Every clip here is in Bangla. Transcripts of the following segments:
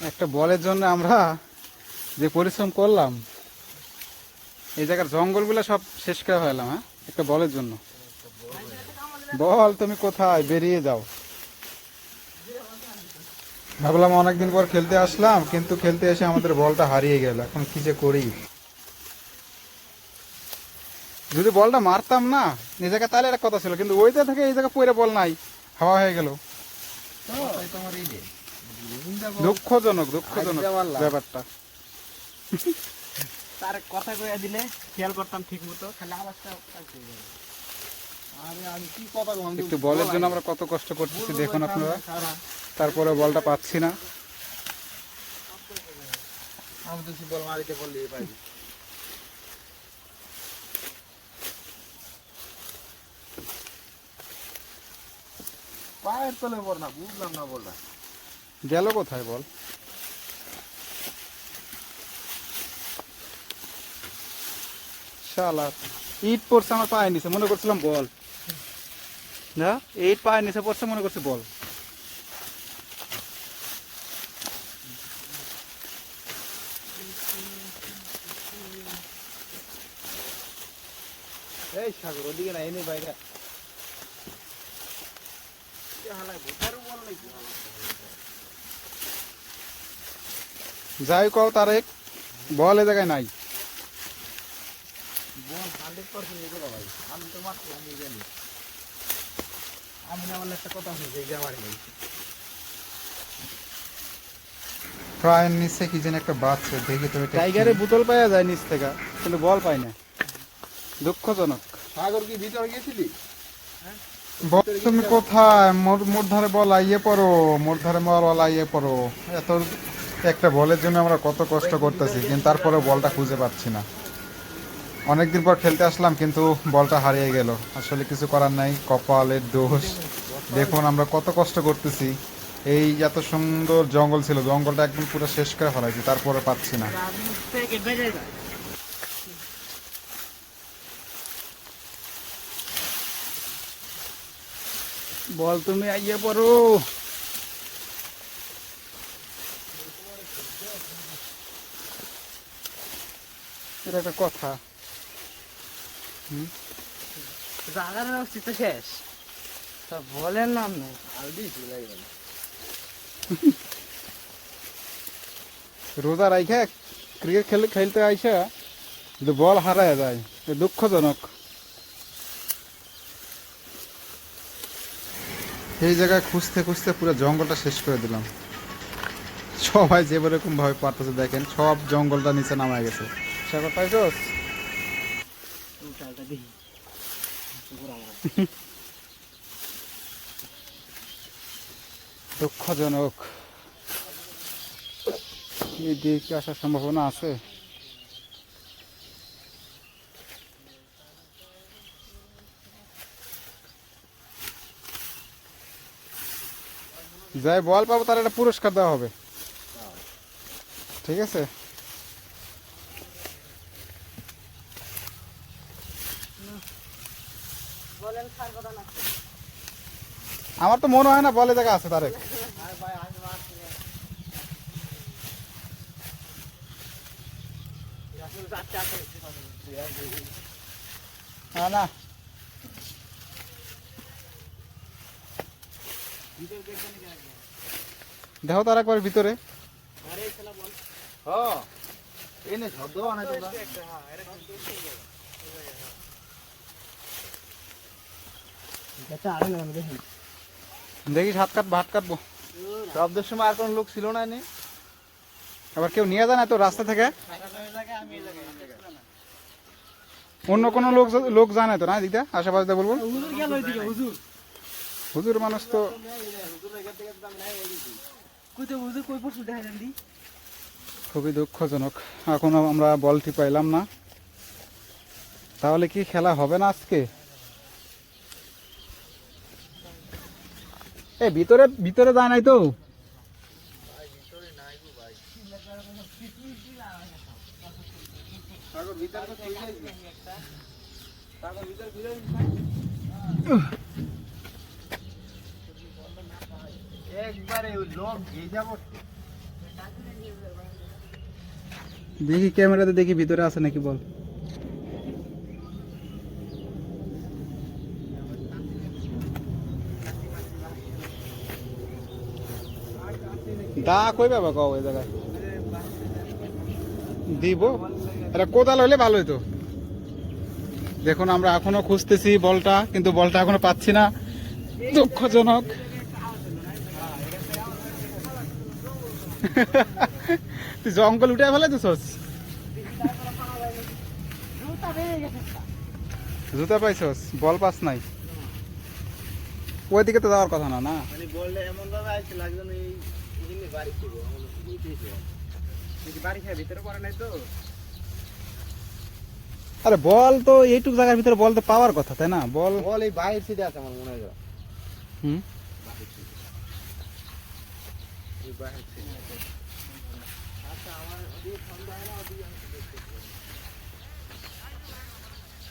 একটা বলের জন্য আমরা যে পরিশ্রম করলাম, এই জায়গার জঙ্গলগুলো সব শেষ করে ফেলাম হ্যাঁ? একটা বলের জন্য। বল, তুমি কোথায়? বেরিয়ে যাও। ভাবলাম অনেকদিন পর খেলতে আসলাম, কিন্তু খেলতে এসে আমাদের বলটা হারিয়ে গেল। এখন কি যে করি? যদি বলটা মারতাম না, এই জায়গায় তাহলে একটা কথা ছিল, কিন্তু ওইটা থেকে এই জায়গায় পরে বল নাই, হাওয়া হয়ে গেল। দুঃখজনক দুঃখজনক ব্যাপারটা। তার কথা কইয়া দিলে খেয়াল করতাম ঠিক মতো খালি আওয়াজটা পাল্টে আরে আমি কি কথা বললাম একটু বলের জন্য আমরা কত কষ্ট করতেছি দেখুন আপনারা। তারপরে বলটা পাচ্ছি না। পায়ের তলে পড় না বুঝলাম না বলটা। গেল কোথায় বল? শালা, ইট পড়ছে আমার পায়ে নিচে, মনে করছিলাম বল। না, ইট পায়ে নিচে পড়ছে, মনে করছি বল। এই সাগর, ওদিকে না এনে বাইরে। যাই কও তারেক বল এ জায়গায় নাই। একটা প্রায় নিচে কি যেন বাচ্চা দেখি তো টাইগারে বোতল পাওয়া যায় নিচ থেকে কিন্তু বল পাই না। দুঃখজনক। সাগর কি ভিতরে গেছিলি বল তুমি কোথায়? মোর মোর ধারে বল আইয়ে পড়ো মোর ধারে বল আইয়ে পড়ো। এত একটা বলের জন্য আমরা কত কষ্ট করতেছি, কিন্তু তারপরে বলটা খুঁজে পাচ্ছি না। অনেকদিন পর খেলতে আসলাম, কিন্তু বলটা হারিয়ে গেল। আসলে কিছু করার নাই, কপালের দোষ। দেখুন আমরা কত কষ্ট করতেছি। এই এত সুন্দর জঙ্গল ছিল, জঙ্গলটা একদম পুরো শেষ করে ফেলাইছি, তারপরে পাচ্ছি না। বল তুমি আইয়ে পড়ো। এটা একটা কথা। জাগার অস্তিত্ব শেষ। তা বলেন নাম নেই আলদি চলে গেল রোজা রাইখা ক্রিকেট খেলে খেলতে আইসা যদি বল হারায় যায়। দুঃখজনক। এই জায়গায় খুঁজতে খুঁজতে পুরো জঙ্গলটা শেষ করে দিলাম। সবাই যে রকম ভাবে পারতেছে দেখেন সব জঙ্গলটা নিচে নামায় গেছে। সাগর পাইছস? দুঃখজনক। এই দিকে আসার সম্ভাবনা আছে? যাই বল পাবো তার একটা পুরস্কার দেওয়া হবে। ঠিক আছে? আমার তো মনে হয় না বলে জায়গা আছে তারেক। না না। দেখো তার একবার ভিতরে। আরে বল। হ্যাঁ। শব্দ আনাই তোমরা। হ্যাঁ না দেখেন। দেখিস হাত কাটবো। শব্দের সময় আর কোন লোক ছিল না এনে। আবার কেউ নিয়ে যায় না তো রাস্তা থেকে? অন্য কোনো লোক লোক জানে তো না দিদা? আশেপাশে বলব। হুজুর গেল ওইদিকে হুজুর। হুজুর মানুষ তো হুজুর কই পড়ছু? দেখা যান দি। খুবই দুঃখজনক। এখনও আমরা বলটি পাইলাম না। তাহলে কি খেলা হবে না আজকে? এ, ভিতরে ভিতরে যায় নাই তো? একবারে লোক পড়ছে দেখি ক্যামেরাতে দেখি ভিতরে আছে নাকি বল। দা কই বাবা কও এই জায়গায়? দিব। এটা কোদাল হলে ভালো হতো দেখুন, আমরা এখনও খুঁজতেছি বলটা, কিন্তু বলটা এখনও পাচ্ছি না। দুঃখজনক। তুই জঙ্গল উঠে ফেলে তো সোস জুতা পাইছস? বল পাস নাই। ওইদিকে তো যাওয়ার কথা না না? মানে আরে বল তো এইটুক জায়গার ভিতরে বল তো পাওয়ার কথা তাই না? বল। বল এই বাইরে সিটে আছে আমার মনে হয়। হুম এই বাইরে সিটে আচ্ছা আমার দিয়ে ঠান্ডা হয় না দিয়ে আমি দেখতে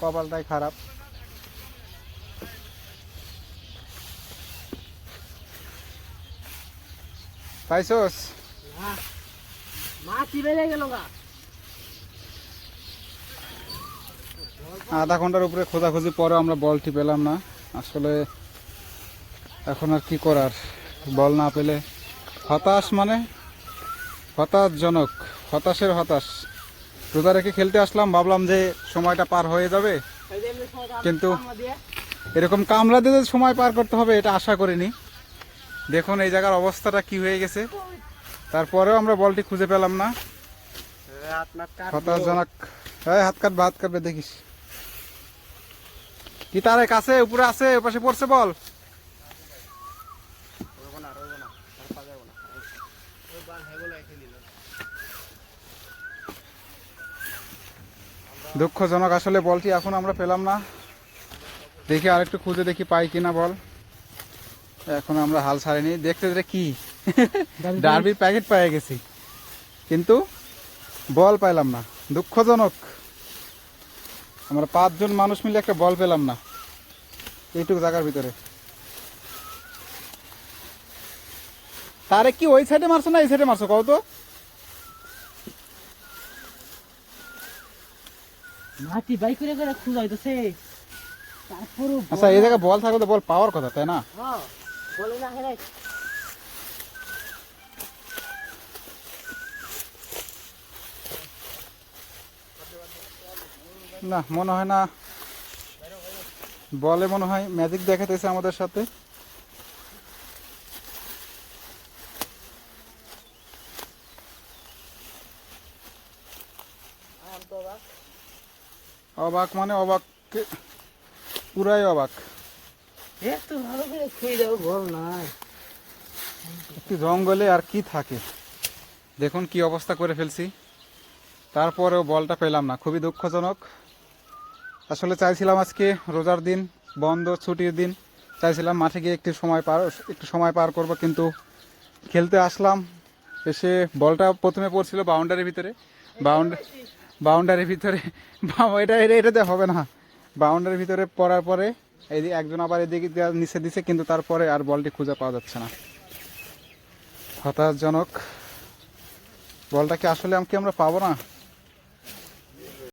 কপালটাই খারাপ। পাইছস? আধা ঘণ্টার উপরে খোঁজাখুঁজি পরে আমরা বলটি পেলাম না। আসলে এখন আর কি করার? বল না পেলে হতাশ মানে? হতাশজনক। হতাশের হতাশ। রোজা রেখে খেলতে আসলাম, ভাবলাম যে সময়টা পার হয়ে যাবে। কিন্তু এরকম কামলা দিয়ে সময় পার করতে হবে, এটা আশা করিনি। দেখুন এই জায়গার অবস্থাটা কি হয়ে গেছে। তারপরেও আমরা বলটি খুঁজে পেলাম না। হতাশজনক। এই হাত কাটবে হাত কাটবে দেখিস। কি তারে কাছে উপরে আছে? ওপাশে পড়ছে বল রইব না রইব না আর পা যাব না ওই বান হেগুলো এসে নিল দুঃখজনক আসলে বলটি এখন আমরা পেলাম না। দেখি আরেকটু খুঁজে দেখি পাই কিনা বল। এখন আমরা হাল ছাড়িনি। দেখতে এটা কি? ডার্বির প্যাকেট পেয়ে গেছি। কিন্তু বল পাইলাম না। দুঃখজনক। আমরা পাঁচজন মানুষ মিলে একটা বল পেলাম না। এইটুকু জায়গার ভিতরে। তারে কি ওই সাইডে মারছো না এই সাইডে মারছো? কও তো। মাটি বাই করে করে তারপরও আচ্ছা এই জায়গায় বল থাকলে তো বল পাওয়ার কথা তাই না? হ্যাঁ বলে না হেরাই। না মনে হয় না। বলে মনে হয় ম্যাজিক দেখাতেছে আমাদের সাথে। অবাক মানে অবাক পুরাই অবাক। এত ভালো করে খুঁজে দেবো বল নাই একটি জঙ্গলে আর কি থাকে? দেখুন কি অবস্থা করে ফেলছি। তারপরেও বলটা পেলাম না খুবই দুঃখজনক। আসলে চাইছিলাম আজকে রোজার দিন বন্ধ ছুটির দিন। চাইছিলাম মাঠে গিয়ে একটু সময় পার একটু সময় পার করব কিন্তু খেলতে আসলাম। এসে বলটা প্রথমে পড়ছিল বাউন্ডারির ভিতরে। বাউন্ডারি বাউন্ডারির ভিতরে এটা এটা, এটাতে হবে না। বাউন্ডারির ভিতরে পড়ার পরে, এই একজন আবার এদিকে নিচে দিছে, কিন্তু তারপরে আর বলটি খুঁজে পাওয়া যাচ্ছে না। হতাশজনক। বলটাকে আসলে কি আমরা পাবো না?